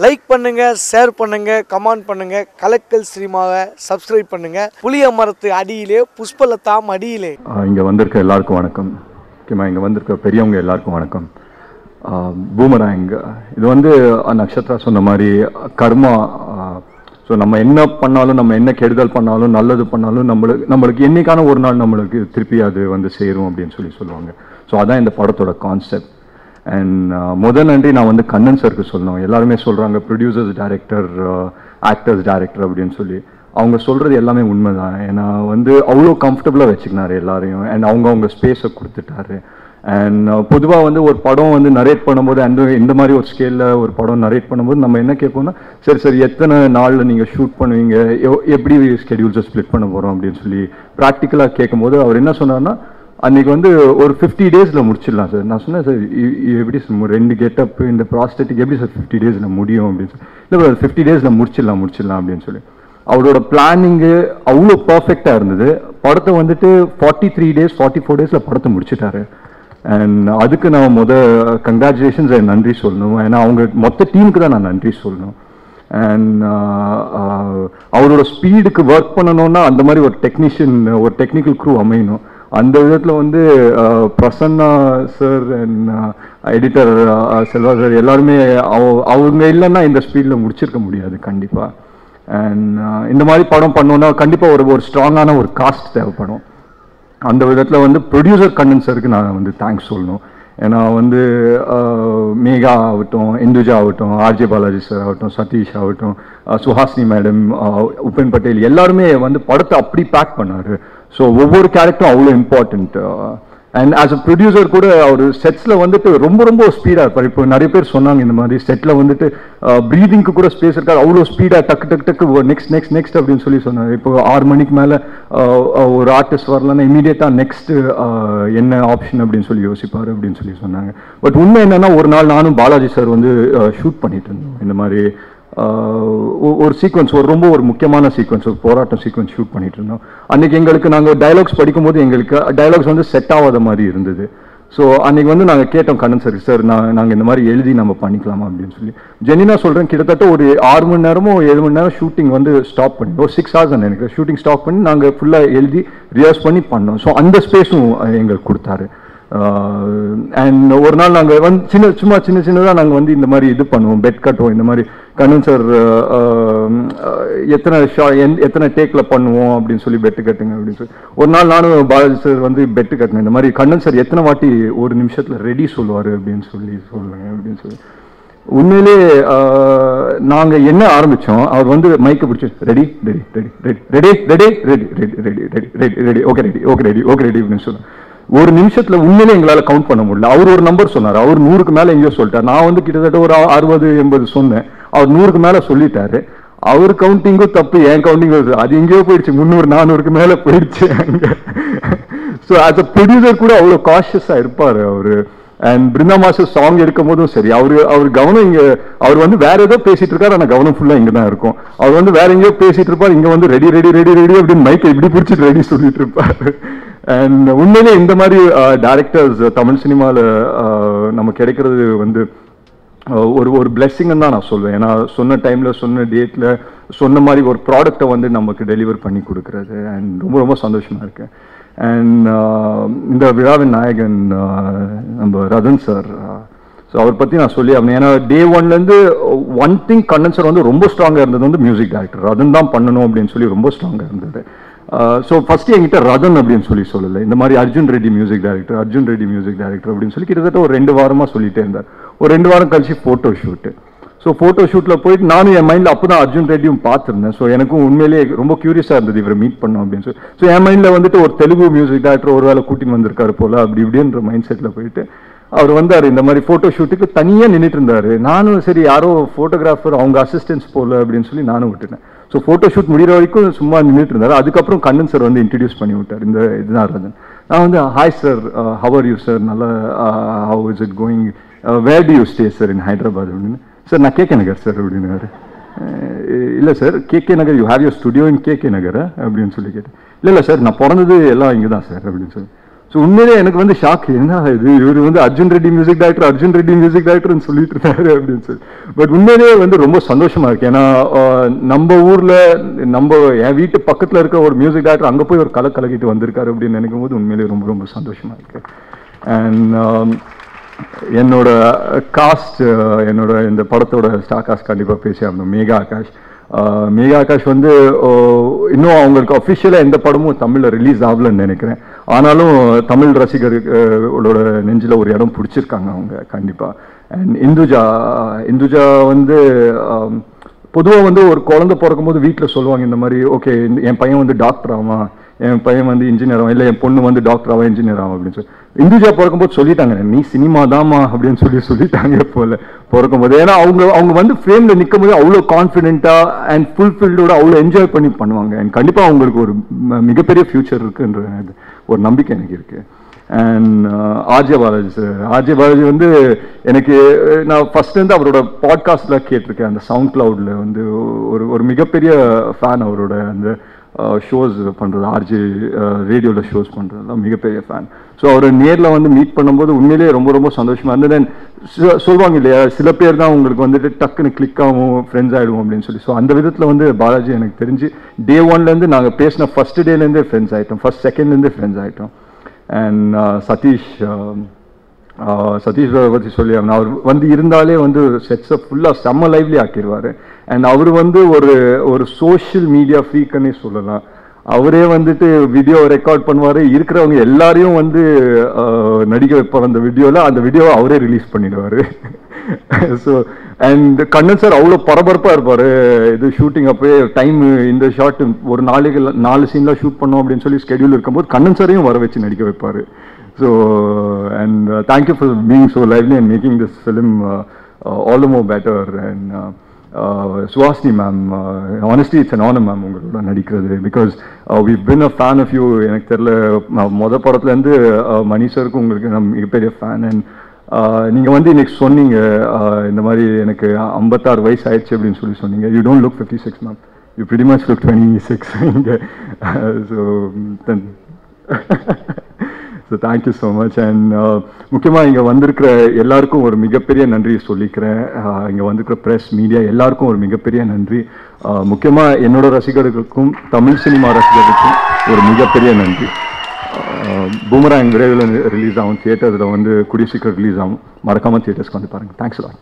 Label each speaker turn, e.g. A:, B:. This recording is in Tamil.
A: லைக் பண்ணுங்க ஷேர் பண்ணுங்க கமெண்ட் பண்ணுங்க கலக்கல் சினிமாவை சப்ஸ்கிரைப் பண்ணுங்க. புளிய மரத்து அடியிலே புஷ்பலத்தாம் அடியிலே.
B: இங்கே வந்திருக்க எல்லாருக்கும் வணக்கம். முக்கியமாக இங்கே வந்திருக்க பெரியவங்க எல்லாருக்கும் வணக்கம். பூமராங் இது வந்து அஹ், நக்ஷத்ரா சொன்ன மாதிரி கர்மா ஸோ நம்ம என்ன பண்ணாலும் நம்ம என்ன கெடுதல் பண்ணாலும் நல்லது பண்ணாலும் நம்மளுக்கு நம்மளுக்கு என்னைக்கான ஒரு நாள் நம்மளுக்கு திருப்பி அது வந்து சேரும் அப்படின்னு சொல்லி சொல்லுவாங்க. ஸோ அதான் இந்த படத்தோட கான்செப்ட் அண்ட் uh, முதல் நன்றி நான் வந்து கண்ணன் சருக்கு சொல்லணும். எல்லாருமே சொல்கிறாங்க ப்ரொடியூசர்ஸ் டேரக்டர் ஆக்டர்ஸ் டேரக்டர் அப்படின்னு சொல்லி. அவங்க சொல்கிறது எல்லாமே உண்மை தான் ஏன்னா வந்து அவ்வளோ கம்ஃபர்டபுளாக வச்சுக்கினாரு எல்லாரையும். அண்ட் அவங்க அவங்க ஸ்பேஸை கொடுத்துட்டாரு. அண்ட் uh, பொதுவாக வந்து ஒரு படம் வந்து நரேட் பண்ணும்போது அந்த இந்த மாதிரி ஒரு ஸ்கேலில் ஒரு படம் நரேட் பண்ணும்போது நம்ம என்ன கேட்போம்னா சரி சரி எத்தனை நாளில் நீங்கள் ஷூட் பண்ணுவீங்க? எப்படி ஸ்கெடியூல்ஸை ஸ்ப்ளிட் பண்ண போகிறோம் அப்படின்னு சொல்லி ப்ராக்டிக்கலாக கேட்கும்போது அவர் என்ன சொன்னார்னா அன்னைக்கு வந்து ஒரு ஃபிஃப்டி டேஸில் முடிச்சிடலாம் சார். நான் சொன்னேன் சார் எப்படி சார் ரெண்டு கெட்டப் இந்த ப்ராஸ்டட்டிக் எப்படி சார் ஃபிஃப்டி டேஸில் முடியும் அப்படின்னு சொல்லி. இல்லை ஃபிஃப்டி டேஸில் முடிச்சிடலாம் முடிச்சிடலாம் அப்படின்னு சொல்லி. அவரோட பிளானிங்கு அவ்வளோ பர்ஃபெக்டாக இருந்தது. படத்தை வந்துட்டு forty three days forty four டேஸில் படத்தை முடிச்சிட்டாரு. அண்ட் அதுக்கு நான் முத கங்க்ராச்சுலேஷன்ஸ் நன்றி சொல்லணும். ஏன்னா அவங்க மொத்த டீமுக்கு தான் நான் நன்றி சொல்லணும். அண்ட் அவரோட ஸ்பீடுக்கு ஒர்க் பண்ணணும்னா அந்த மாதிரி ஒரு டெக்னீஷியன் ஒரு டெக்னிக்கல் க்ரூ அமையணும். அந்த விதத்தில் வந்து Prasanna sir and editor Selva sir எல்லாருமே அவ- அவங்க இல்லைன்னா இந்த ஸ்பீடில் முடிச்சிருக்க முடியாது கண்டிப்பாக அண்ட் இந்த மாதிரி படம் பண்ணோன்னா கண்டிப்பாக ஒரு ஒரு ஸ்ட்ராங்கான ஒரு காஸ்ட் தேவைப்படும். அந்த விதத்தில் வந்து ப்ரொடியூசர் கண்ணன் சருக்கு நான் வந்து தேங்க்ஸ் சொல்லணும். ஏன்னா வந்து மேகா ஆகட்டும் இந்துஜா ஆகட்டும் ஆர்ஜே பாலாஜி சார் ஆகட்டும் சதீஷ் ஆகட்டும் சுஹாசினி மேடம் உபென் பட்டேல் எல்லாருமே வந்து படத்தை அப்படி பேக் பண்ணார். ஸோ ஒவ்வொரு கேரக்டரும் அவ்வளோ important and as a producer கூட அவர் செட்ஸில் வந்துட்டு ரொம்ப ரொம்ப ஸ்பீடாக இருப்பார். இப்போ நிறைய பேர் சொன்னாங்க இந்த மாதிரி செட்டில் வந்துட்டு uh, ப்ரீதிங்க்கு கூட ஸ்பேஸ் இருக்காது. அவ்வளோ ஸ்பீடாக டக்கு டக்கு டக்கு நெக்ஸ்ட் நெக்ஸ்ட் நெக்ஸ்ட் அப்படின்னு சொல்லி சொன்னார். இப்போ ஆறு மணிக்கு மேலே uh, uh, ஒரு ஆர்டிஸ்ட் வரலன்னா இமீடியட்டாக நெக்ஸ்ட்டு என்ன ஆப்ஷன் அப்படின்னு சொல்லி யோசிப்பார் அப்படின்னு சொல்லி சொன்னாங்க. பட் உண்மை என்னென்னா ஒரு நாள் நானும் பாலாஜி சார் வந்து ஷூட் பண்ணிட்டு இருந்தோம். இந்த மாதிரி ஒரு சீக்வன்ஸ் ஒரு ரொம்ப ஒரு முக்கியமான சீக்வன்ஸ் ஒரு போராட்டம் சீக்வன்ஸ் ஷூட் பண்ணிட்டு இருந்தோம். அன்னைக்கு எங்களுக்கு நாங்கள் டைலாக்ஸ் படிக்கும்போது எங்களுக்கு டயலாக்ஸ் வந்து செட் ஆகாத மாதிரி இருந்தது. ஸோ அன்னைக்கு வந்து நாங்கள் கேட்டோம் கண்ணன் சார் சார் நான் நாங்கள் இந்த மாதிரி எழுதி நம்ம பண்ணிக்கலாமா? அப்படின்னு சொல்லி. ஜெனினா சொல்கிறேன் கிட்டத்தட்ட ஒரு ஆறு மணி நேரமோ ஏழு மணி நேரம் ஷூட்டிங் வந்து ஸ்டாப் பண்ணி ஒரு சிக்ஸ் ஹவர்ஸ் எனக்கு ஷூட்டிங் ஸ்டாப் பண்ணி நாங்கள் ஃபுல்லாக எழுதி ரியாஸ் பண்ணி பண்ணோம். ஸோ அந்த ஸ்பேஸும் எங்களுக்கு கொடுத்தாரு. அண்ட் ஒரு நாள் நாங்கள் வந்து சின்ன சும்மா சின்ன சின்னதாக நாங்கள் வந்து இந்த மாதிரி இது பண்ணுவோம் பெட் கட்டுவோம் இந்த மாதிரி கண்ணன் சார் எத்தனை ஷா எந்- எத்தனை டேக்கில் பண்ணுவோம் அப்படின்னு சொல்லி பெட்டு கட்டுங்க அப்படின்னு சொல்லி ஒரு நாள் நானும் பாலாஜி சார் வந்து பெட்டு கட்டுங்க இந்த மாதிரி கண்ணன் சார் எத்தனை வாட்டி ஒரு நிமிஷத்தில் ரெடி சொல்லுவார் அப்படின்னு சொல்லி சொல்லுங்க அப்படின்னு சொல்லி உண்மையிலே நாங்கள் என்ன ஆரம்பித்தோம் அவர் வந்து மைக்கை பிடிச்சி ready ready ready ready ready ready ready ready ready ready ready ready okay ready okay ready okay ready அப்படின்னு சொல்லுவேன் ஒரு நிமிஷத்துல உண்மையிலே எங்களால கவுண்ட் பண்ண முடியல. அவர் ஒரு நம்பர் சொன்னார். அவர் நூறுக்கு மேல எங்கேயோ சொல்லிட்டார். நான் வந்து கிட்டத்தட்ட ஒரு அறுபது எண்பது சொன்னேன். அவர் நூறுக்கு மேல சொல்லிட்டாரு. அவர் கவுண்டிங்கும் தப்பு என் கவுண்டிங்கும் அது எங்கேயோ போயிடுச்சு. முந்நூறு நானூறுக்கு மேல போயிடுச்சு அங்க. ஸோ ஆஸ் அ ப்ரொடியூசர் கூட அவ்வளோ காஷியஸா இருப்பாரு அவரு. அண்ட் பிருந்தா மாஸ்டர் சாங் எடுக்கும் போதும் சரி. அவரு அவர் கவனம் இங்க அவர் வந்து வேற ஏதோ பேசிட்டு இருக்காரு. ஆனா கவனம் ஃபுல்லா இங்க தான் இருக்கும். அவர் வந்து வேற எங்கேயோ பேசிட்டு இருப்பார். இங்க வந்து ரெடி ரெடி ரெடி ரெடி அப்படின்னு மைக்கை இப்படி பிடிச்சிட்டு ரெடி சொல்லிட்டு இருப்பாரு. அண்ட் உண்மையிலே இந்த மாதிரி டேரக்டர்ஸ் தமிழ் சினிமாவில் நம்ம கிடைக்கிறது வந்து ஒரு ஒரு பிளெஸ்ஸிங்னு தான் நான் சொல்வேன். ஏன்னா சொன்ன டைமில் சொன்ன டேட்டில் சொன்ன மாதிரி ஒரு ப்ராடக்டை வந்து நமக்கு டெலிவர் பண்ணி கொடுக்குறது. அண்ட் ரொம்ப ரொம்ப சந்தோஷமாக இருக்கேன் அண்ட் இந்த விழாவின் நாயகன் நம்ம ரதன் சார் ஸோ அவர் பற்றி நான் சொல்லி ஆகணும். ஏன்னா டே ஒன்லேருந்து ஒன் திங் கண்டன்சர் வந்து ரொம்ப ஸ்ட்ராங்காக இருந்தது வந்து மியூசிக் டேரக்டர் ரதன் தான் பண்ணணும் அப்படின்னு சொல்லி ரொம்ப ஸ்ட்ராங்காக இருந்தது. ஸோ ஃபஸ்ட்டு என்கிட்ட ரதன் அப்படின்னு சொல்லி சொல்லலை. இந்த மாதிரி Arjun Reddy music director Arjun Reddy music director அப்படின்னு சொல்லி கிட்டத்தட்ட ஒரு ரெண்டு வாரமாக சொல்லிட்டே இருந்தார். ஒரு ரெண்டு வாரம் கழிச்சு ஃபோட்டோ ஷூட்டு ஸோ ஃபோட்டோ ஷூட்டில் போயிட்டு நானும் என் மைண்டில் அப்போ தான் அர்ஜுன் ரெட்டியும் பார்த்துருந்தேன். ஸோ எனக்கும் உண்மையிலேயே ரொம்ப க்யூரியஸாக இருந்தது இவரை மீட் பண்ணோம் அப்படின்னு சொல்லி. ஸோ என் மைண்டில் வந்துட்டு ஒரு தெலுங்கு மியூசிக் டைரக்டர் ஒரு வேலை கூட்டின்னு வந்திருக்காரு போல அப்படி இப்படின்ற மைண்ட் செட்டில் போயிட்டு அவர் வந்தார். இந்த மாதிரி ஃபோட்டோ ஷூட்டுக்கு தனியாக நின்றுட்டு இருந்தார். நானும் சரி யாரோ ஃபோட்டோகிராஃபர் அவங்க அசிஸ்டன்ஸ் போகல அப்படின்னு சொல்லி நானும் விட்டுட்டேன். ஸோ ஃபோட்டோ ஷூட் முடிகிற வரைக்கும் சும்மா நின்றுட்டு இருந்தார் அதுக்கப்புறம் கண்ணன் சார் வந்து இன்ட்ரடியூஸ் பண்ணி விட்டார். இந்த இதுதான் நான் வந்து hi sir how are you sir நல்ல how is it going where do you stay sir in Hyderabad அப்படின்னு. சார் நான் கேகே நகர் சார் அப்படின்னாரு. இல்லை sir K K Nagar you have your studio in K K Nagar அப்படின்னு சொல்லி கேட்டேன். இல்லை இல்லை சார் நான் பிறந்தது எல்லாம் இங்கே தான் சார் அப்படின்னு சொல்லி ஸோ உண்மையிலே எனக்கு வந்து ஷாக் என்ன இது? இவர் வந்து Arjun Reddy music director Arjun Reddy music டைரக்டர்னு சொல்லிட்டு இருந்தாரு அப்படின்னு சொல்லி. பட் உண்மையிலேயே வந்து ரொம்ப சந்தோஷமா இருக்கு. ஏன்னா நம்ம ஊர்ல நம்ம என் வீட்டு பக்கத்தில் இருக்க ஒரு மியூசிக் டைரக்டர் அங்கே போய் ஒரு கலை கலக்கிட்டு வந்திருக்காரு அப்படின்னு நினைக்கும் போது உண்மையிலேயே ரொம்ப ரொம்ப சந்தோஷமா இருக்கு. அண்ட் என்னோட காஸ்ட் என்னோட இந்த படத்தோட ஸ்டார் காஸ்ட் கண்டிப்பாக பேசி ஆகணும். மேகா ஆகாஷ். மேகா ஆகாஷ் வந்து இன்னும் அவங்களுக்கு அஃபிஷியலாக எந்த படமும் தமிழில் ரிலீஸ் ஆகலன்னு நினைக்கிறேன். ஆனாலும் தமிழ் ரசிகர்களோட நெஞ்சில் ஒரு இடம் பிடிச்சிருக்காங்க அவங்க கண்டிப்பாக அண்ட் இந்துஜா இந்துஜா வந்து பொதுவாக வந்து ஒரு குழந்தை பிறக்கும் போது வீட்டில் சொல்லுவாங்க இந்த மாதிரி ஓகே என் பையன் வந்து டாக்டர் ஆவான். என் பையன் வந்து இன்ஜினியர் ஆகும் இல்லை என் பொண்ணு வந்து டாக்டர் ஆகும் இன்ஜினியர் ஆகும் அப்படின்னு சொல்லி. இந்துஜா பிறக்கும்போது சொல்லிட்டாங்க நீ சினிமா தாமா அப்படின்னு சொல்லி சொல்லிட்டாங்க போல பிறக்கும்போது. ஏன்னா அவங்க அவங்க வந்து ஃப்ரேம்ல நிற்கும் போது அவ்வளோ கான்ஃபிடென்ட்டா அண்ட் ஃபுல்ஃபில்டோட அவ்வளோ என்ஜாய் பண்ணி பண்ணுவாங்க. அண்ட் கண்டிப்பாக அவங்களுக்கு ஒரு மிகப்பெரிய ஃபியூச்சர் இருக்குன்ற ஒரு நம்பிக்கை எனக்கு இருக்கு. And uh, R J Balaji sir R J Balaji வந்து எனக்கு நான் ஃபஸ்ட்லேருந்து அவரோட பாட்காஸ்ட்லாம் கேட்டிருக்கேன் அந்த சவுண்ட் கிளவுடில் வந்து ஒரு ஒரு மிகப்பெரிய ஃபேன் அவரோட அந்த ஷோஸ் பண்ணுறது ஆர்ஜே ரேடியோவில் ஷோஸ் பண்ணுறதுலாம் மிகப்பெரிய ஃபேன் ஸோ அவரை நேரில் வந்து மீட் பண்ணும்போது உண்மையிலேயே ரொம்ப ரொம்ப சந்தோஷமாக இருந்தது. தென் சொல்லுவாங்க இல்லையா சில பேர் தான் உங்களுக்கு வந்துட்டு டக்குன்னு கிளிக் ஆகும் ஃப்ரெண்ட்ஸ் ஆகிடுவோம் அப்படின்னு சொல்லி. ஸோ அந்த விதத்தில் வந்து பாலாஜி எனக்கு தெரிஞ்சு டே ஒன்லேருந்து நாங்கள் பேசின ஃபஸ்ட்டு டேலேருந்தே ஃப்ரெண்ட்ஸ் ஆகிட்டோம் ஃபஸ்ட் செகண்ட்லேருந்தே ஃப்ரெண்ட்ஸ் ஆகிட்டோம் and uh, Sathish um, Sathish Babu பற்றி சொல்லி அவர் வந்து இருந்தாலே வந்து செட்ஸை ஃபுல்லாக செம்ம லைவ்லி ஆக்கிடுவார் அண்ட் அவர் வந்து ஒரு ஒரு சோஷியல் மீடியா ஃப்ரீக்குன்னே சொல்லலாம். அவரே வந்துட்டு வீடியோ ரெக்கார்ட் பண்ணுவார். இருக்கிறவங்க எல்லாரையும் வந்து நடிக்க வைப்பார். அந்த வீடியோவில் அந்த வீடியோவை அவரே ரிலீஸ் பண்ணிடுவார். ஸோ அண்ட் கண்ணன் சார் அவ்வளோ பரபரப்பாக இருப்பார். இது ஷூட்டிங் அப்போயே டைம் இந்த ஷாட் ஒரு நாளைக்கு நாலு சீன்லாம் ஷூட் பண்ணோம் அப்படின்னு சொல்லி ஸ்கெடியூல் இருக்கும்போது கண்ணன் சாரையும் வர வச்சு நடிக்க வைப்பார். So and thank you for being so lively and making this film all more better and Suhasini ma'am honestly it's an honour ma'am உங்களோட நடிக்கிறது. Because we been a fan of you எனக்கு தெரில மொதல் படத்துலேருந்து uh, மணி சருக்கு உங்களுக்கு நான் மிகப்பெரிய ஃபேன் அண்ட் நீங்கள் வந்து இன்னைக்கு சொன்னீங்க uh, இந்த மாதிரி எனக்கு ஐம்பத்தாறு வயசு ஆயிடுச்சு அப்படின்னு சொல்லி சொன்னீங்க. You don't look fifty six ma'am you pretty much look twenty six இங்கே so so thank you so much and முக்கியமாக இங்கே வந்திருக்கிற எல்லாருக்கும் ஒரு மிகப்பெரிய நன்றி சொல்லிக்கிறேன். இங்கே வந்திருக்கிற ப்ரெஸ் மீடியா எல்லாருக்கும் ஒரு மிகப்பெரிய நன்றி. முக்கியமாக என்னோட ரசிகர்களுக்கும் தமிழ் சினிமா ரசிகர்களுக்கும் ஒரு மிகப்பெரிய நன்றி. பூமராங் விரைவில் ரிலீஸ் ஆகும். தியேட்டரில் வந்து கூடிய சீக்கிரம் ரிலீஸ் ஆகும் மறக்காமல் தியேட்டர்ஸ்க்கு வந்து பாருங்கள் தேங்க்ஸ் லாட்